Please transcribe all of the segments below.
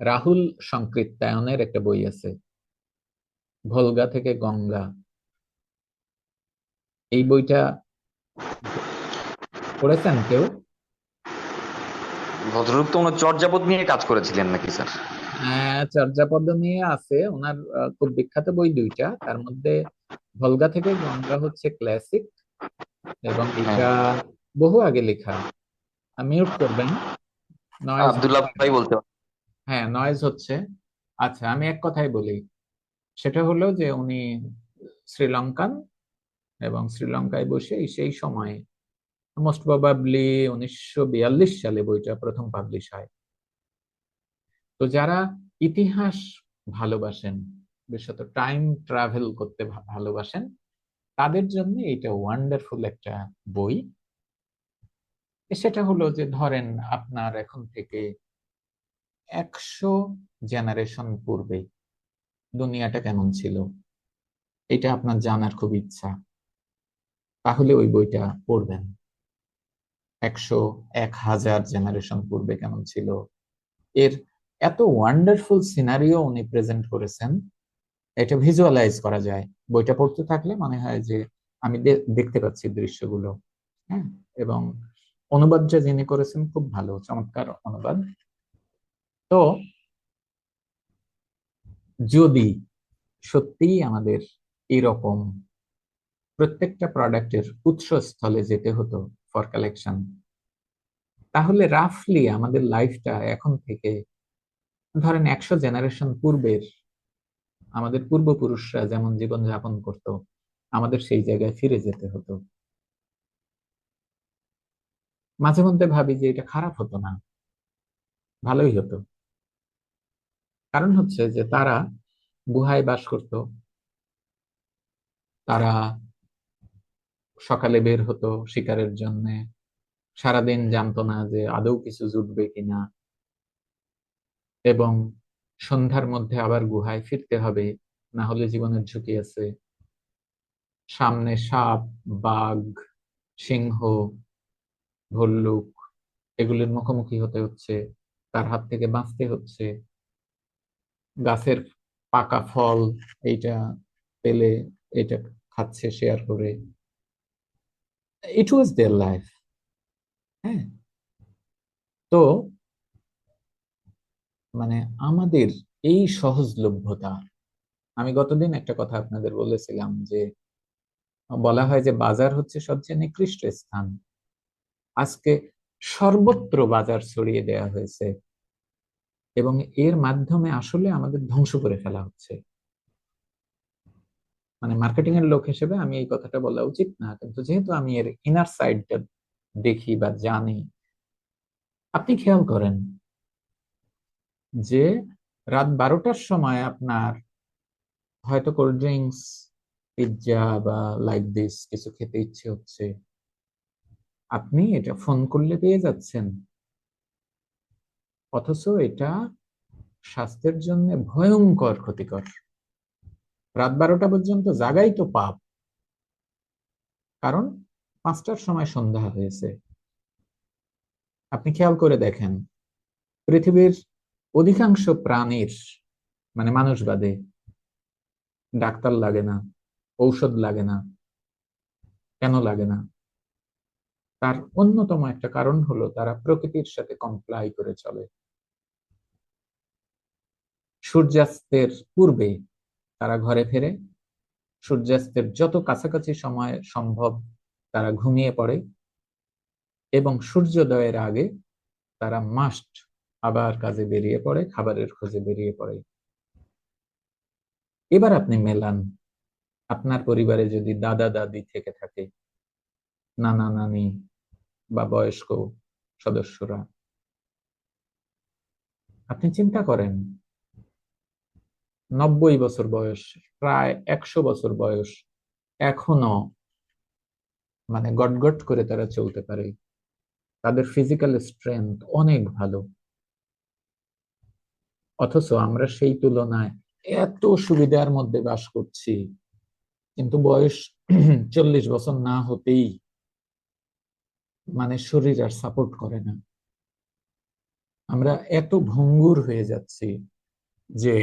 রাহুল সংকৃত্তায়নের একটা বই আছে। ভোলগা থেকে গঙ্গা। এই বইটা পড়েছেন কেউ? ভদ্রলোক তো ওনার চর্যাপদ নিয়ে কাজ করেছিলেন নাকি স্যার? হ্যাঁ চর্যাপদ নিয়ে আছে। ওনার খুব বিখ্যাত বই দুইটা। তার মধ্যে ভলগা থেকে গঙ্গা হচ্ছে ক্লাসিক এবং হ্যাঁ। এটা বহু আগে লেখা। মিউট করবেন। নয়েজ আব্দুল্লাহ ভাই বলতে। হ্যাঁ নয়েজ হচ্ছে। আচ্ছা আমি এক কথাই বলি। সেটা হলো যে উনি শ্রীলঙ্কান এবং শ্রীলঙ্কায় বসে সেই সময়ে মোস্ট প্রবাবলি উনিশশো বিয়াল্লিশ সালে বইটা প্রথম পাবলিশ হয়। তো যারা ইতিহাস ভালোবাসেন, বিশেষত টাইম ট্রাভেল করতে ভালোবাসেন, তাদের জন্য এটা ওয়ান্ডারফুল একটা বই। সেটা হলো যে ধরেন আপনার এখন থেকে একশো জেনারেশন পূর্বে দুনিয়াটা কেমন ছিল? এটা আপনার জানার খুব ইচ্ছা। তাহলে ওই বইটা পড়বেন। একশো এক হাজার জেনারেশন পূর্বে কেমন ছিল? এর এত ওয়ান্ডারফুল সিনারিও উনি প্রেজেন্ট করেছেন, এটা ভিজুয়ালাইজ করা যায়। বইটা পড়তে থাকলে মনে হয় যে আমি দেখতে পাচ্ছি দৃশ্যগুলো হ্যাঁ? এবং অনুবাদটা যিনি করেছেন খুব ভালো, চমৎকার অনুবাদ। তো যদি সত্যিই আমাদের এরকম প্রত্যেকটা প্রোডাক্টের উৎসস্থলে যেতে হতো ফর কালেকশন তাহলে রাফলি আমাদের লাইফটা এখন থেকে ধরেন একশো জেনারেশন পূর্বের আমাদের পূর্বপুরুষরা যেমন জীবন যাপন করত, আমাদের সেই জায়গায় ফিরে যেতে হতো। মাঝে মধ্যে ভাবি যে এটা খারাপ হতো না, ভালোই হতো। কারণ হচ্ছে যে তারা গুহায় বাস করত। তারা সকালে বের হতো শিকারের জন্য। সারাদিন জানতো না যে আদৌ কিছু জুটবে কিনা। এবং সন্ধ্যার মধ্যে আবার গুহায় ফিরতে হবে, না হলে জীবনের ঝুঁকি আছে। সামনে সাপ, বাঘ, সিংহ, ভল্লুক, এগুলির মুখোমুখি হতে হচ্ছে, তার হাত থেকে বাঁচতে হচ্ছে। গাছের পাকা ফল এইটা পেলে এটা খাচ্ছে শেয়ার করে। ইট ওয়াজ দেয়ার লাইফ হ্যাঁ। তো মানে আমাদের এই সহজলভ্যতা, আমি গতদিন একটা কথা আপনাদের বলেছিলাম যে, বলা হয় যে বাজার হচ্ছে সবচেয়ে নিকৃষ্ট স্থান। আজকে সর্বত্র বাজার ছড়িয়ে দেয়া হয়েছে। এবং এর মাধ্যমে আসলে আমাদের ধ্বংস করে ফেলা হচ্ছে। মানে মার্কেটিং এর লোক হিসেবে আমি এই কথাটা বলা উচিত না, কিন্তু যেহেতু আমি এর ইনার সাইডটা দেখি বা জানি, আপনি খেয়াল করেন যে রাত বারোটার সময় আপনার হয়তো কোল্ড ড্রিঙ্কস পিৎজা বা লাইক দিস কিছু খেতে ইচ্ছে হচ্ছে। আপনি এটা ফোন করলে পেয়ে যাচ্ছেন। অথচ এটা স্বাস্থ্যের জন্য ভয়ঙ্কর ক্ষতিকর। রাত বারোটা পর্যন্ত জাগাই তো পাপ। কারণ পাঁচটার সময় সন্ধ্যা হয়েছে। আপনি খেয়াল করে দেখেন, পৃথিবীর অধিকাংশ প্রাণীর মানে মানুষ বাদে, ডাক্তার লাগে না, ঔষধ লাগে না, কেন লাগে না? তার অন্যতম একটা কারণ হলো তারা প্রকৃতির সাথে কমপ্লাই করে চলে। সূর্যাস্তের পূর্বে তারা ঘরে ফেরে, সূর্যাস্তের যত কাছাকাছি সময় সম্ভব তারা ঘুমিয়ে পড়ে এবং সূর্যোদয়ের আগে তারা মাস্ট আবার কাজে বেরিয়ে পড়ে, খাবারের খোঁজে বেরিয়ে পড়ে। এবার আপনি মেলান। আপনার পরিবারে যদি দাদা দাদি থেকে থাকে নানা নানি বা বয়স্ক সদস্যরা। আপনি চিন্তা করেন, নব্বই বছর বয়স, প্রায় একশো বছর বয়স এখনও মানে গটগট করে তারা চলতে পারে। তাদের ফিজিক্যাল স্ট্রেংথ অনেক ভালো। অথচ আমরা সেই তুলনায় এত সুবিধার মধ্যে বাস করছি, কিন্তু বয়স চল্লিশ বছর না হতেই মানে শরীর আর সাপোর্ট করে না। আমরা এত ভঙ্গুর হয়ে যাচ্ছি যে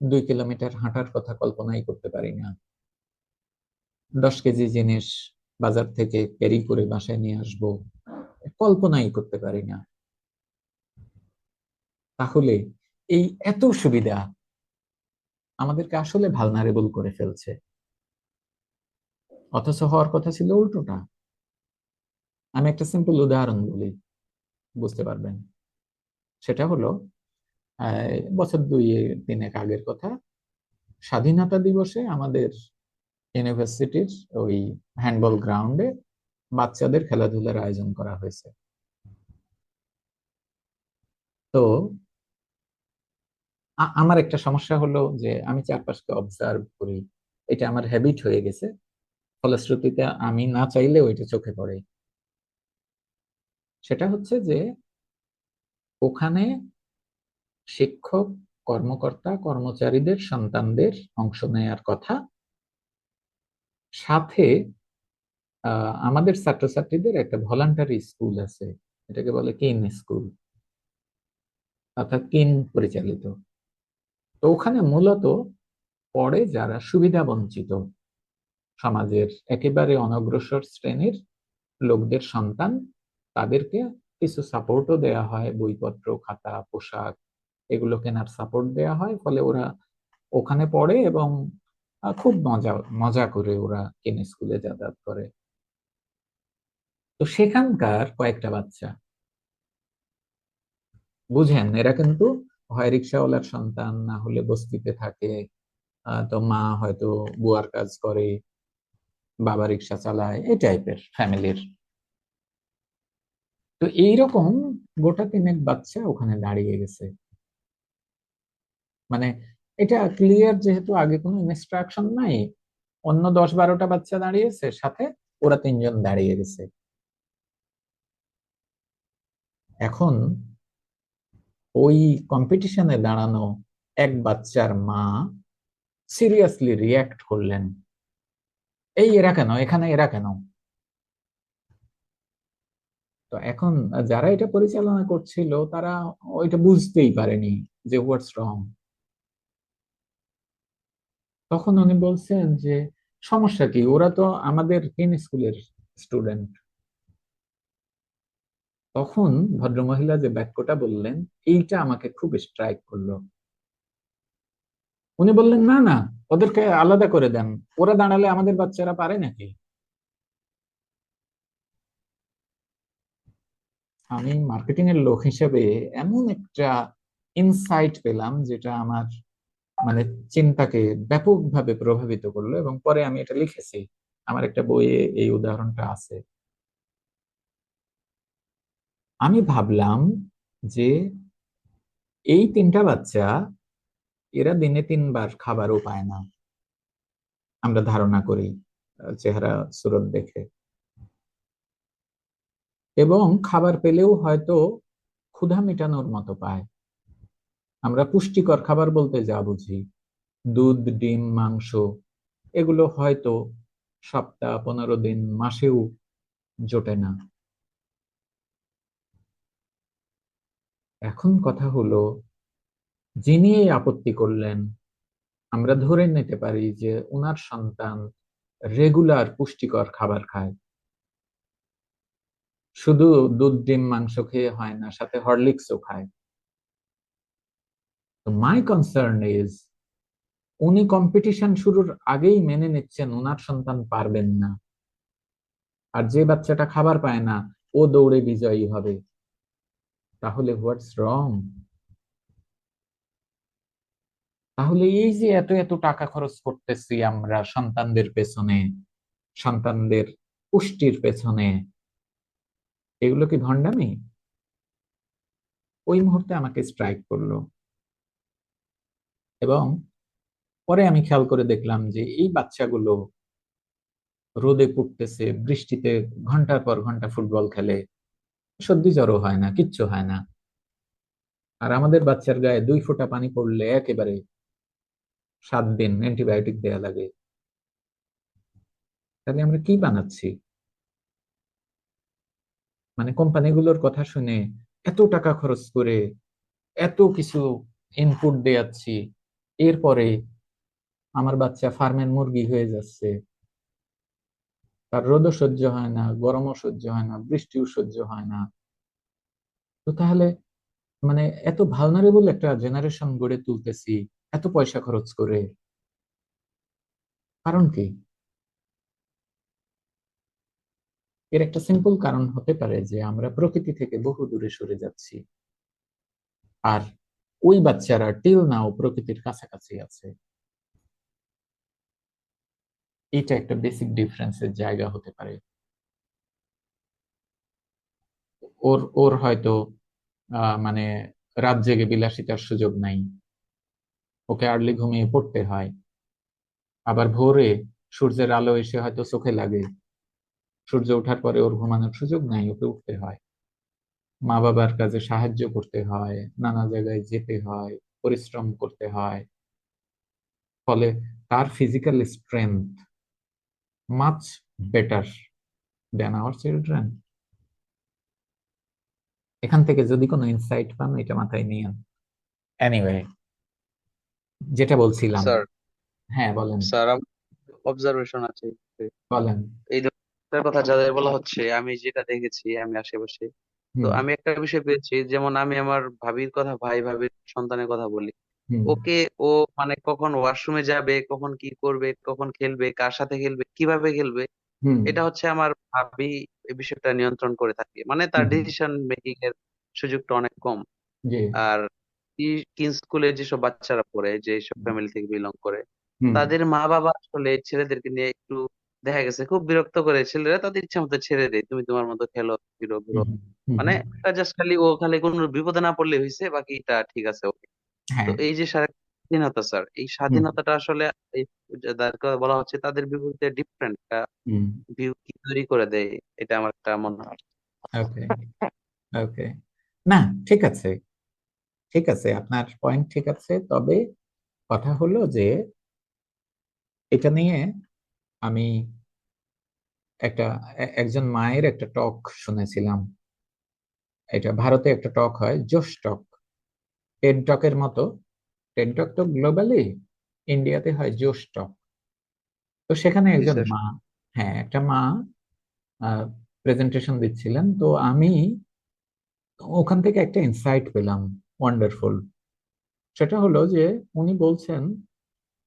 দুই কিলোমিটার হাঁটার কথা কল্পনাই করতে পারি না। দশ কেজি জিনিস বাজার থেকে ক্যারি করে বাসায় নিয়ে আসব, কল্পনাই করতে পারি না। তাহলে এই এত সুবিধা আমাদেরকে আসলে ভালনারেবল করে ফেলছে। অথচ হওয়ার কথা ছিল উল্টোটা। আমি একটা সিম্পল উদাহরণ বলি, বুঝতে পারবেন। সেটা হলো বছর দুই তিনেক আগের কথা, স্বাধীনতা দিবসে আমাদের ইউনিভার্সিটির ওই হ্যান্ডবল গ্রাউন্ডে বাচ্চাদের খেলাধুলার আয়োজন করা হয়েছে। তো আমার একটা সমস্যা হলো যে আমি চারপাশকে অবজার্ভ করি, এটা আমার হ্যাবিট হয়ে গেছে। ফলশ্রুতিতে আমি না চাইলেও এটা চোখে পড়ে। সেটা হচ্ছে যে, ওখানে শিক্ষক, কর্মকর্তা, কর্মচারীদের, সন্তানদের অংশ নেয়ার কথা। সাথে আমাদের ছাত্রছাত্রীদের একটা ভলান্টারি স্কুল আছে। এটাকে বলে কিন স্কুল। অর্থাৎ কিন পরিচালিত। তো ওখানে মূলত পড়ে যারা সুবিধা বঞ্চিত। সমাজের একেবারে অনগ্রসর শ্রেণির লোকদের সন্তান, তাদেরকে কিছু সাপোর্টও দেয়া হয়। বইপত্র, খাতা, পোশাক, এগুলো কেনার সাপোর্ট দেয়া হয়। ফলে ওরা ওখানে পড়ে এবং খুব মজা মজা করে ওরা কেনে স্কুলে যাতায়াত করে। তো সেখানকার কয়েকটা বাচ্চা। বুঝেন, এরা কিন্তু হয় রিক্সাওয়ালার সন্তান, না হলে বস্তিতে থাকে। তো মা হয়তো বুয়ার কাজ করে বাবা রিক্সা চালায়, এই টাইপের ফ্যামিলির তো এইরকম গোটা তিনেক বাচ্চা ওখানে দাঁড়িয়ে গেছে। মানে এটা ক্লিয়ার যেহেতু আগে কোনো ইনস্ট্রাকশন নাই, অন্য দশ বারোটা বাচ্চা দাঁড়িয়েছে, সাথে ওরা তিনজন দাঁড়িয়ে গেছে। এখন ওই কম্পিটিশনে দাঁড়ানো এক বাচ্চার মা সিরিয়াসলি রিয়াক্ট করলেন। এই এরা কেন? এখানে এরা কেন? তো এখন যারা এটা পরিচালনা করছিল, তারা ওইটা বুঝতেই পারেনি যে হোয়াটস রং তখন উনি বলছেন যে, সমস্যা কি? ওরা তো আমাদের তিন স্কুলের স্টুডেন্ট তখন ভদ্রমহিলা যে বাক্যটা বললেন, এইটা আমাকে খুব স্ট্রাইক করল। উনি বললেন, না না, ওদেরকে আলাদা করে দেন। ওরা দাঁড়ালে আমাদের বাচ্চারা পারে নাকি? আমি মার্কেটিং এর লোক হিসেবে এমন একটা ইনসাইট পেলাম, যেটা আমার মানে চিন্তাকে ব্যাপকভাবে প্রভাবিত করল এবং পরে আমি এটা লিখেছি। আমার একটা বইয়ে এই উদাহরণটা আছে। আমি ভাবলাম যে এই তিনটা বাচ্চা এরা দিনে তিনবার খাবারও পায় না। আমরা ধারণা করি চেহারা, সুরত দেখে। এবং খাবার পেলেও হয়তো ক্ষুধা মেটানোর মতো পায়। আমরা পুষ্টিকর খাবার বলতে যা বুঝি, দুধ, ডিম, মাংস, এগুলো হয়তো সপ্তাহ, পনেরো দিন, মাসেও জোটে না। এখন কথা হলো যিনি এই আপত্তি করলেন, আমরা ধরে নিতে পারি যে ওনার সন্তান রেগুলার পুষ্টিকর খাবার খায়। শুধু দুধ, ডিম, মাংস খেয়ে হয় না, সাথে হরলিক্সও খায়। তো মাই কনসার্ন ইজ উনি কম্পিটিশন শুরুর আগেই মেনে নিচ্ছেন ওনার সন্তান পারবেন না। আর যে বাচ্চাটা খাবার পায় না, ও দৌড়ে বিজয়ী হবে। তাহলে হোয়াটস রং তাহলে এই যে এত এত টাকা খরচ করতেছি আমরা সন্তানদের পেছনে, সন্তানদের পুষ্টির পেছনে, এগুলো কি ভণ্ডামি ওই মুহূর্তে আমাকে স্ট্রাইক করল। এবং পরে আমি খেয়াল করে দেখলাম যে এই বাচ্চাগুলো রোদে পুড়তেছে, বৃষ্টিতে ঘণ্টার পর ঘণ্টা ফুটবল খেলে, সর্দি জ্বরও হয় না, কিচ্ছু হয় না। আর আমাদের বাচ্চার গায়ে দুই ফোঁটা পানি পড়লে একেবারে সাত দিন অ্যান্টিবায়োটিক দেয়া লাগে। তাহলে আমরা কি বানাচ্ছি? মানে কোম্পানিগুলোর কথা শুনে এত টাকা খরচ করে এত কিছু ইনপুট দেয়াচ্ছি, এরপরে আমার বাচ্চা ফার্মের মুরগি হয়ে যাচ্ছে। তার রোদও সহ্য হয় না, গরমও সহ্য হয় না, বৃষ্টিও সহ্য হয় না। তো তাহলে মানে এত ভালনারেবল একটা জেনারেশন গড়ে তুলতেছি। এত পয়সা খরচ করে। কারণ কি? এর একটা সিম্পল কারণ হতে পারে যে আমরা প্রকৃতি থেকে বহু দূরে সরে যাচ্ছি। আর ওই বাচ্চারা টিল নাও প্রকৃতির কাছাকাছি আছে। এটা একটা বেসিক ডিফারেন্সের জায়গা হতে পারে। ওর ওর হয়তো মানে রাত জেগে বিলাসিতার সুযোগ নাই। ওকে আর্লি ঘুমিয়ে পড়তে হয়। আবার ভোরে সূর্যের আলো এসে হয়তো চোখে লাগে। সূর্য ওঠার পরে ওর ঘুমানোর সুযোগ নাই, ওকে উঠতে হয়। মা বাবার কাজে সাহায্য করতে হয়, নানা জায়গায় যেতে হয়, পরিশ্রম করতে হয়। ফলে তার physical strength much better than our children এখান থেকে যদি কোনো ইনসাইট পান, এটা মাথায় নিয়েন এনিওয়ে যেটা বলছিলাম। স্যার। হ্যাঁ বলেন। স্যার অবজারভেশন আছে। বলেন। এই ধরনের কথা যাদের বলা হচ্ছে আমি যেটা দেখেছি আমি আশেপাশে তো হুম। আমি একটা বিষয় পেয়েছি যেমন আমি আমার ভাবির কথা ভাই ভাবির সন্তানের কথা বলি। হুম। ওকে ও মানে কখন ওয়াশরুমে যাবে কখন কি করবে কখন খেলবে কার সাথে খেলবে কীভাবে খেলবে হুম। এটা হচ্ছে আমার ভাবি এই বিষয়টা নিয়ন্ত্রণ করে থাকে। মানে তার হুম। ডিসিশন মেকিং এর সুযোগটা অনেক কম। জি। আর কিন স্কুলে যেসব বাচ্চারা পড়ে যেসব ফ্যামিলি থেকে বিলং করে তাদের মা বাবা আসলে ছেলেদেরকে নিয়ে একটু দেখা গেছে খুব বিরক্ত করে ছেলেরা তাদের ইচ্ছা মতো ছেড়ে দেয় তুমি তোমার মতো খেলো ঘুরো মানে। জাস্ট খালি ও খালি কোনো বিপদে না পড়লে হয়েছে বাকিটা ঠিক আছে ওকে। তো হ্যাঁ। এই যে স্বাধীনতা স্যার এই স্বাধীনতাটা আসলে বলা হচ্ছে তাদের বিপরীতে ডিফারেন্ট একটা ভিউ কি তৈরি করে দেয় এটা আমার একটা মনে হয়। ওকে ওকে না ঠিক আছে। ঠিক আছে আপনার পয়েন্ট ঠিক আছে তবে কথা হলো যে এটা নিয়ে আমি একটা একজন মায়ের একটা টক শুনেছিলাম। এটা ভারতে একটা টক হয় জোশ টক টেড টকের মতো। টেড টক তো গ্লোবালি ইন্ডিয়াতে হয় জোশ টক তো সেখানে একজন মা হ্যাঁ একটা মা প্রেজেন্টেশন দিচ্ছিলেন। তো আমি ওখান থেকে একটা ইনসাইট পেলাম। ওয়ান্ডারফুল সেটা হলো যে উনি বলছেন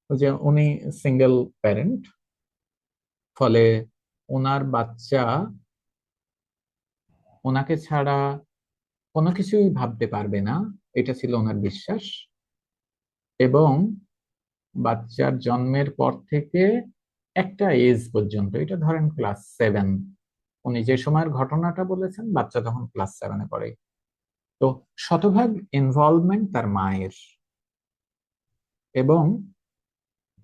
যে উনি সিঙ্গেল প্যারেন্ট ফলে ওনার বাচ্চা ওনাকে ছাড়া কোনো কিছুই ভাবতে পারবে না, এটা ছিল ওনার বিশ্বাস, এবং বাচ্চার জন্মের পর থেকে একটা এজ পর্যন্ত, এটা ধরেন ক্লাস সেভেন উনি যে সময়ের ঘটনাটা বলেছেন, বাচ্চা তখন ক্লাস সেভেনে পড়ে। তো শতভাগ ইনভলভমেন্ট তার মায়ের। এবং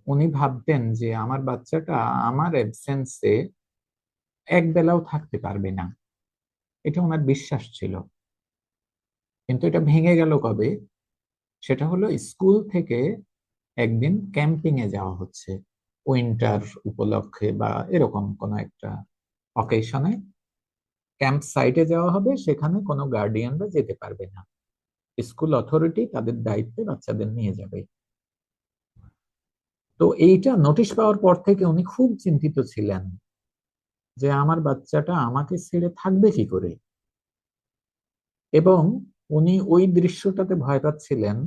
উনি ভাবতেন যে আমার বাচ্চাটা আমার অ্যাবসেন্সে এক বেলাও থাকতে পারবে না। এটা ওনার বিশ্বাস ছিল। কিন্তু এটা ভেঙে গেল কবে? সেটা হলো স্কুল থেকে একদিন ক্যাম্পিং এ যাওয়া হচ্ছে। উইন্টার উপলক্ষে বা এরকম কোনো একটা অকেশনে ক্যাম্প সাইটে যাওয়া হবে, সেখানে কোনো গার্ডিয়ানরা যেতে পারবে না। স্কুল অথরিটি তাদের দায়িত্বে বাচ্চাদের নিয়ে যাবে। তো এইটা নোটিশ পাওয়ার পর থেকে উনি খুব চিন্তিত ছিলেন যে আমার বাচ্চাটা আমাকে ছেড়ে থাকবে কি করে? এবং উনি ওই দৃশ্যটাতে ভয় পাচ্ছিলেন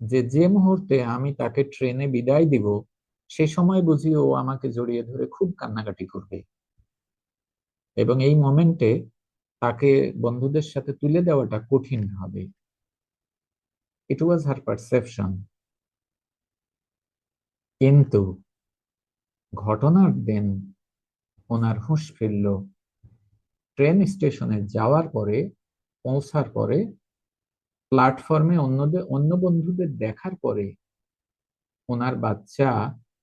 যে যে মুহূর্তে আমি তাকে ট্রেনে বিদায় দিব, সে সময় বুঝি ও আমাকে জড়িয়ে ধরে খুব কান্নাকাটি করবে। এবং এই মোমেন্টে তাকে বন্ধুদের সাথে তুলে দেওয়াটা কঠিন হবে। ইট ওয়াজ হার পারসেপশন কিন্তু ঘটনার দিন ওনার হুঁশ ফিরল। ট্রেন স্টেশনে যাওয়ার পরে, পৌঁছার পরে প্ল্যাটফর্মে অন্যদের অন্য বন্ধুদের দেখার পরে ওনার বাচ্চা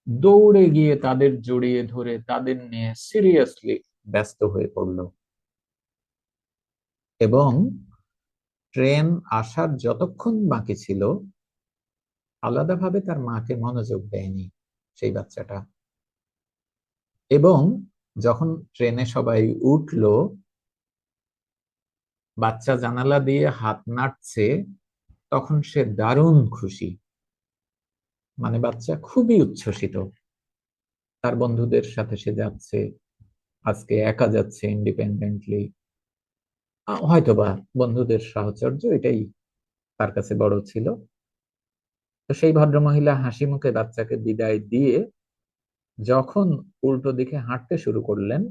দৌড়ে গিয়ে তাদের জড়িয়ে ধরে, তাদের নিয়ে সিরিয়াসলি ব্যস্ত হয়ে পড়ল। এবং ট্রেন আসার যতক্ষণ বাকি ছিল, আলাদাভাবে তার মাকে মনোযোগ দেয়নি সেই বাচ্চাটা। এবং যখন ট্রেনে সবাই উঠল, বাচ্চা জানালা দিয়ে হাত নাড়ছে, তখন সে দারুণ খুশি। মানে বাচ্চা খুবই উচ্ছ্বসিত। তার বন্ধুদের সাথে সে যাচ্ছে আজকে একা যাচ্ছে ইন্ডিপেন্ডেন্টলি হয়তোবা বন্ধুদের সাহচর্য এটাই তার কাছে বড় ছিল। তো সেই ভদ্রমহিলা হাসি মুখে বাচ্চাকে বিদায় দিয়ে যখন উল্টো দিকে হাঁটতে শুরু করলেন,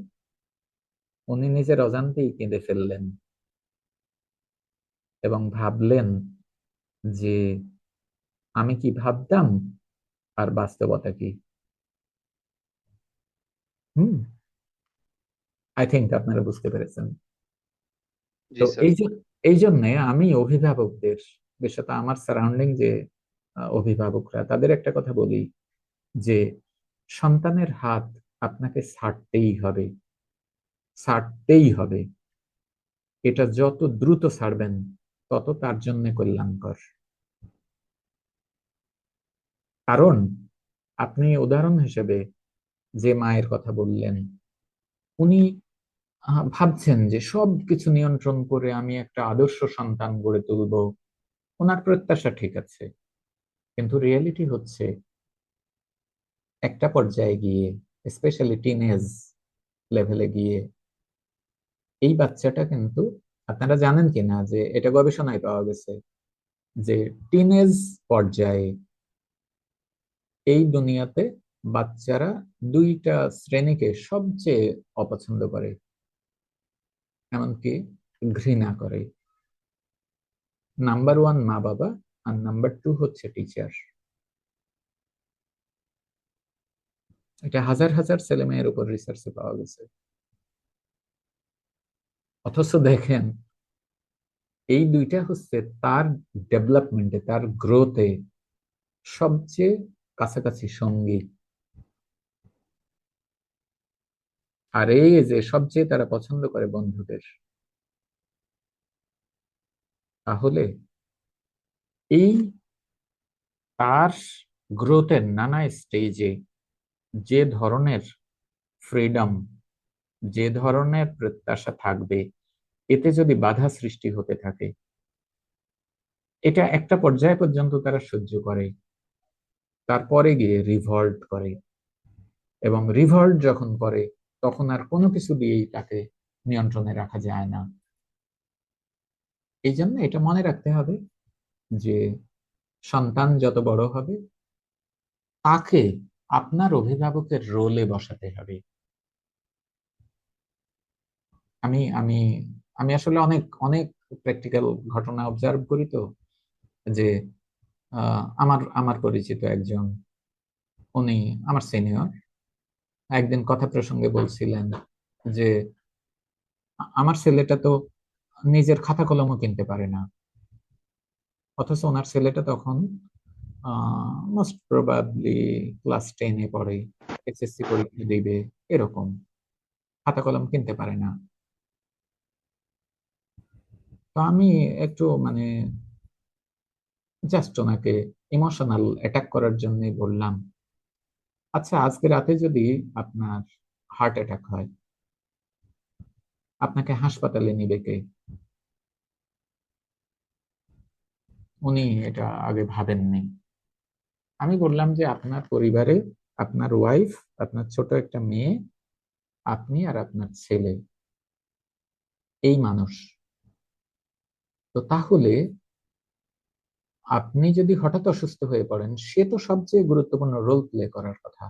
উনি নিজের অজান্তেই কেঁদে ফেললেন এবং ভাবলেন যে আমি কি ভাবতাম? আর বাস্তবতা কি? হুম। আই থিঙ্ক আপনারা বুঝতে পেরেছেন। তো এই যে এই জন্য আমি অভিভাবকদের বিশেষত আমার সারাউন্ডিং যে অভিভাবকরা তাদের একটা কথা বলি যে সন্তানের হাত আপনাকে ছাড়তেই হবে। ছাড়তেই হবে। এটা যত দ্রুত ছাড়বেন তত তার জন্য কল্যাণকর। কারণ আপনি উদাহরণ হিসেবে যে মায়ের কথা বললেন উনি ভাবছেন যে সব কিছু নিয়ন্ত্রণ করে আমি একটা আদর্শ সন্তান গড়ে তুলবো। ওনার প্রত্যাশা ঠিক আছে। কিন্তু রিয়েলিটি হচ্ছে একটা পর্যায়ে গিয়ে স্পেশালি টিনেজ লেভেলে গিয়ে, এই বাচ্চাটা কিন্তু, আপনারা জানেন কিনা যে এটা গবেষণায় পাওয়া গেছে যে টিনেজ পর্যায়ে এই দুনিয়াতে বাচ্চারা দুইটা শ্রেণীকে সবচেয়ে অপছন্দ করে। এমনকি ঘৃণা করে। নাম্বার ওয়ান মা বাবা আর নাম্বার টু হচ্ছে টিচার। এটা হাজার হাজার ছেলে মেয়ের উপর রিসার্চে পাওয়া গেছে। অথচ দেখেন, এই দুইটা হচ্ছে তার ডেভেলপমেন্টে তার গ্রোথে সবচেয়ে কাছাকাছি সঙ্গী। আর এই যে সবচেয়ে তারা পছন্দ করে বন্ধুদের। তাহলে এই তার গ্রোথের নানা স্টেজে যে ধরনের ফ্রিডম, যে ধরনের প্রত্যাশা থাকবে, এতে যদি বাধা সৃষ্টি হতে থাকে, এটা একটা পর্যায় পর্যন্ত তারা সহ্য করে। তারপরে গিয়ে রিভল্ট করে এবং রিভল্ট যখন করে তখন আর কোনো কিছু দিয়েই তাকে নিয়ন্ত্রণে রাখা যায় না। এই জন্য এটা মনে রাখতে হবে যে সন্তান যত বড় হবে, তাকে আপনার অভিভাবকের রোলে বসাতে হবে। আমি আমি আমি আসলে অনেক অনেক প্র্যাকটিক্যাল ঘটনা অবজার্ভ করি তো, যে আমার আমার পরিচিত একজন, উনি আমার সিনিয়র একদিন কথা প্রসঙ্গে বলছিলেন যে, আমার ছেলেটা তো নিজের খাতা কলমও কিনতে পারে না। অথচ ওনার ছেলেটা তখন মোস্ট প্রবাবলি ক্লাস টেনে পড়ে এসএসসি পরীক্ষা দিবে, এরকম। খাতা কলম কিনতে পারে না। তো আমি একটু মানে জাস্ট ওনাকে ইমোশনাল অ্যাটাক করার জন্য বললাম আচ্ছা আজকে রাতে যদি আপনার হার্ট অ্যাটাক হয়, আপনাকে হাসপাতালে নিবে কে? উনি এটা আগে ভাবেননি। আমি বললাম যে আপনার পরিবারে আপনার ওয়াইফ আপনার ছোট একটা মেয়ে, আপনি আর আপনার ছেলে, এই মানুষ। তো তাহলে আপনি যদি হঠাৎ অসুস্থ হয়ে পড়েন, সে তো সবচেয়ে গুরুত্বপূর্ণ রোল প্লে করার কথা।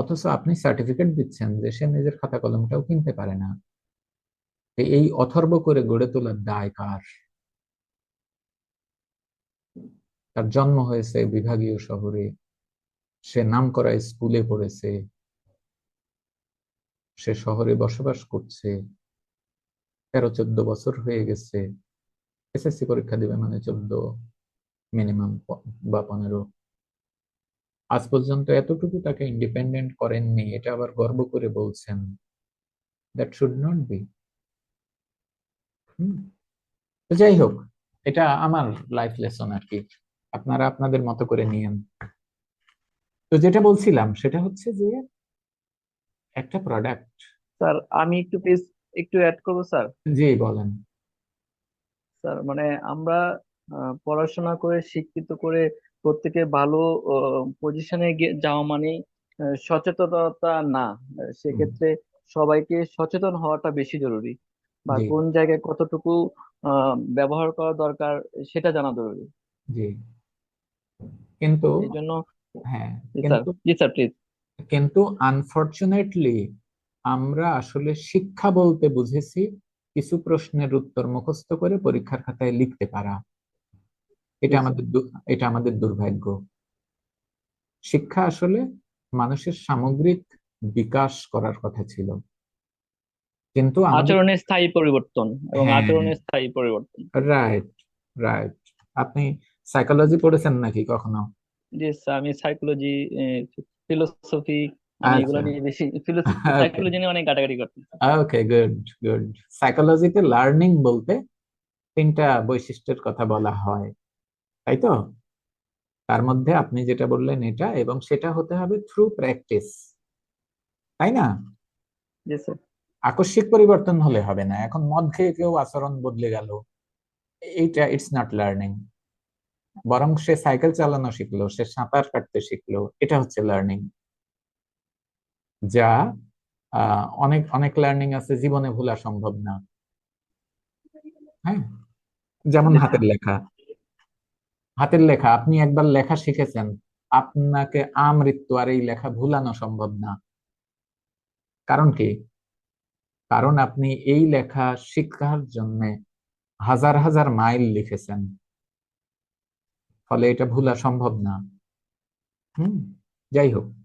অথচ আপনি সার্টিফিকেট দিচ্ছেন যে সে নিজের খাতা কলমটাও কিনতে পারে না। এই অথর্ব করে গড়ে তোলার দায় কার? তার জন্ম হয়েছে বিভাগীয় শহরে, সে নামকরা স্কুলে পড়েছে, সে শহরে বসবাস করছে, তেরো চোদ্দ বছর হয়ে গেছে। এসএসসি পরীক্ষা দিবে মানে চোদ্দ মিনিমাম বা পনেরো। আজ পর্যন্ত এতটুকু তাকে ইন্ডিপেন্ডেন্ট করেননি এটা আবার গর্ব করে বলছেন। দ্যাট শুড নট বি তো যাই হোক এটা আমার লাইফ লেসন আর কি। আপনারা আপনাদের মতো করে নিয়েন। তো যেটা বলছিলাম সেটা হচ্ছে যে একটা প্রোডাক্ট স্যার আমি একটু প্লিজ একটু অ্যাড করব স্যার? জি বলেন। স্যার মানে আমরা পড়াশোনা করে শিক্ষিত করে প্রত্যেকে ভালো পজিশনে যাওয়া মানে সচেতনতা না। সেক্ষেত্রে সবাইকে সচেতন হওয়াটা বেশি জরুরি বা জি। কোন জায়গায় কতটুকু আহ, ব্যবহার করা দরকার সেটা জানা জরুরি। জি। কিন্তু এই জন্য হ্যাঁ জি স্যার কিন্তু জি স্যার প্লিজ। কিন্তু আনফরচুনেটলি আমরা আসলে শিক্ষা বলতে বুঝেছি কিছু প্রশ্নের উত্তর মুখস্থ করে পরীক্ষার খাতায় লিখতে পারা। এটা আমাদের এটা আমাদের দুর্ভাগ্য। শিক্ষা আসলে মানুষের সামগ্রিক বিকাশ করার কথা ছিল। কিন্তু আচরণের স্থায়ী পরিবর্তন এবং হ্যাঁ। আচরণের স্থায়ী পরিবর্তন। রাইট রাইট আপনি সাইকোলজি পড়েছেন নাকি কখনো? জি স্যার আমি সাইকোলজি ফিলোসফি আমি এগুলো নিয়ে বেশি ফিলোসফি ওকে সাইকোলজি নিয়ে অনেক ঘাটাঘাটি করতেছি। ওকে গুড গুড সাইকোলজিতে লার্নিং বলতে তিনটা বৈশিষ্ট্যের কথা বলা হয় তাই তো? তার মধ্যে আপনি যেটা বললেন এটা এবং সেটা হতে হবে থ্রু প্র্যাকটিস তাই না? আকস্মিক পরিবর্তন হলে হবে না এখন মদ খেয়ে কেউ আচরণ বদলে গেল এইটা ইটস নট লার্নিং বরং সে সাইকেল চালানো শিখলো সে সাঁতার কাটতে শিখলো এটা হচ্ছে লার্নিং যা আহ, অনেক অনেক লার্নিং আছে জীবনে ভোলা সম্ভব না। হ্যাঁ? যেমন হাতের লেখা। হাতের লেখা আপনি একবার লেখা শিখেছেন আপনাকে আমৃত্যু আর এই লেখা ভুলানো সম্ভব না। কারণ কি? কারণ আপনি এই লেখা শিক্ষার জন্য হাজার হাজার মাইল লিখেছেন। ফলে এটা ভুলা সম্ভব না। হুম? যাই হোক।